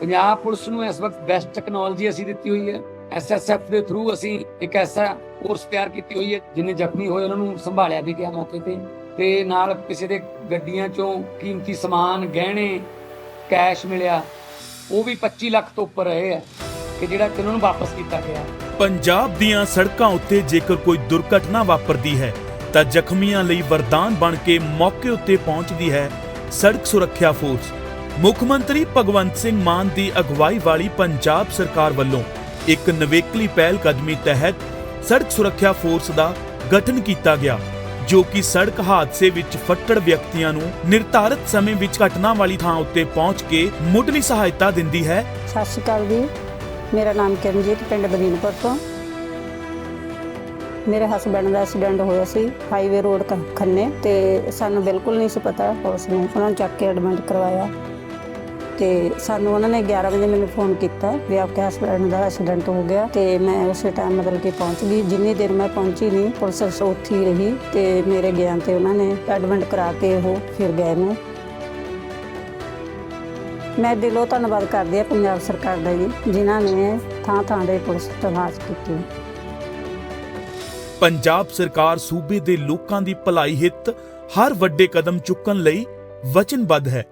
Punjab police ਨੂੰ ਇਸ ਵਕਤ ਬੈਸਟ ਟੈਕਨੋਲੋਜੀ ਅਸੀਂ ਦਿੱਤੀ ਹੋਈ ਹੈ। ਐਸਐਸਐਫ ਦੇ ਥਰੂ ਅਸੀਂ ਇੱਕ ਐਸਾ ਕੋਰਸ ਤਿਆਰ ਕੀਤੀ ਹੋਈ ਹੈ, ਜਿਨੇ ਜ਼ਖਮੀ ਹੋਏ ਉਹਨਾਂ ਨੂੰ ਸੰਭਾਲਿਆ ਵੀ ਗਿਆ ਮੌਕੇ ਤੇ। ਤੇ ਨਾਲ ਕਿਸੇ ਦੇ ਗੱਡੀਆਂ ਚੋਂ ਕੀਮਤੀ ਸਮਾਨ, ਗਹਿਣੇ ਕੈਸ਼ ਮਿਲਿਆ, ਉਹ ਵੀ 25 ਲੱਖ ਤੋਂ ਉੱਪਰ ਰਹੇ ਆ, ਕਿ ਜਿਹੜਾ ਕਿ ਉਹਨਾਂ ਨੂੰ ਵਾਪਸ ਕੀਤਾ ਗਿਆ। ਪੰਜਾਬ ਦੀਆਂ ਸੜਕਾਂ ਉੱਤੇ ਜੇਕਰ ਕੋਈ ਦੁਰਘਟਨਾ ਵਾਪਰਦੀ ਹੈ, ਤਾਂ ਜ਼ਖਮੀਆਂ ਲਈ ਵਰਦਾਨ ਬਣ ਕੇ ਮੌਕੇ ਉੱਤੇ ਪਹੁੰਚਦੀ ਹੈ ਸੜਕ ਸੁਰੱਖਿਆ ਫੋਰਸ ਮੁੱਖ ਮੰਤਰੀ ਭਗਵੰਤ ਸਿੰਘ ਮਾਨ ਦੀ ਅਗਵਾਈ ਵਾਲੀ ਪੰਜਾਬ ਸਰਕਾਰ ਵੱਲੋਂ ਇੱਕ ਨਵੇਕਲੀ ਪਹਿਲ ਕਦਮੀ ਤਹਿਤ ਸੜਕ ਸੁਰੱਖਿਆ ਫੋਰਸ ਦਾ ਗਠਨ ਕੀਤਾ ਗਿਆ, ਜੋ ਕਿ ਸੜਕ ਹਾਦਸੇ ਵਿੱਚ ਫੱਟੜ ਵਿਅਕਤੀਆਂ ਨੂੰ ਨਿਰਧਾਰਤ ਸਮੇਂ ਵਿੱਚ ਘਟਨਾ ਵਾਲੀ ਥਾਂ ਉੱਤੇ ਪਹੁੰਚ ਕੇ ਮੁੱਢਲੀ ਸਹਾਇਤਾ ਦਿੰਦੀ ਹੈ। ਸਤਿ ਸ਼੍ਰੀ ਅਕਾਲ ਜੀ। ਮੇਰਾ ਨਾਮ ਕਿਰਨਜੀਤ, ਪਿੰਡ ਬਦੀਨਪੁਰ ਤੋਂ। ਮੇਰੇ ਹਸਬੰਡ ਦਾ ਐਕਸੀਡੈਂਟ ਹੋਇਆ ਸੀ ਹਾਈਵੇ ਰੋਡ ਖੰਨੇ ਤੇ ਸਾਨੂੰ ਬਿਲਕੁਲ ਨਹੀਂ ਸੀ ਪਤਾ ਪੁਲਿਸ ਨੇ ਉਹਨਾਂ ਨੂੰ ਚੱਕ ਕੇ ਐਡਮਿਟ ਕਰਵਾਇਆ। ਤੇ ਸਾਨੂੰ ਉਹਨਾਂ ਨੇ 11 ਵਜੇ ਮੈਨੂੰ ਫੋਨ ਕੀਤਾ ਵੀ ਆਪਕੇ ਹਸਬੰਡ ਦਾ ਐਕਸੀਡੈਂਟ ਹੋ ਗਿਆ ਤੇ ਮੈਂ ਉਸੇ ਟਾਈਮ ਮਤਲਬ ਕਿ ਪਹੁੰਚ ਗਈ। ਜਿੰਨੀ ਦੇਰ ਮੈਂ ਪਹੁੰਚੀ ਨਹੀਂ, ਪੁਲਿਸ ਉੱਥੇ ਹੀ ਰਹੀ ਤੇ ਮੇਰੇ ਗਿਆਨ ਤੇ ਉਹਨਾਂ ਨੇ ਐਡਮਿਟ ਕਰਾ ਕੇ ਉਹ ਫਿਰ ਗਏ ਨੇ। ਮੈਂ ਦਿਲੋਂ ਧੰਨਵਾਦ ਕਰਦੀ ਹਾਂ ਪੰਜਾਬ ਸਰਕਾਰ ਦਾ ਜੀ, ਜਿਨ੍ਹਾਂ ਨੇ ਥਾਂ ਥਾਂ ਦੇ ਪੁਲਿਸ ਤਨਾਸ ਕੀਤੀ। ਪੰਜਾਬ ਸਰਕਾਰ ਸੂਬੇ ਦੇ ਲੋਕਾਂ ਦੀ ਭਲਾਈ ਹਿੱਤ ਹਰ ਵੱਡੇ ਕਦਮ ਚੁੱਕਣ ਲਈ ਵਚਨਬੱਧ ਹੈ।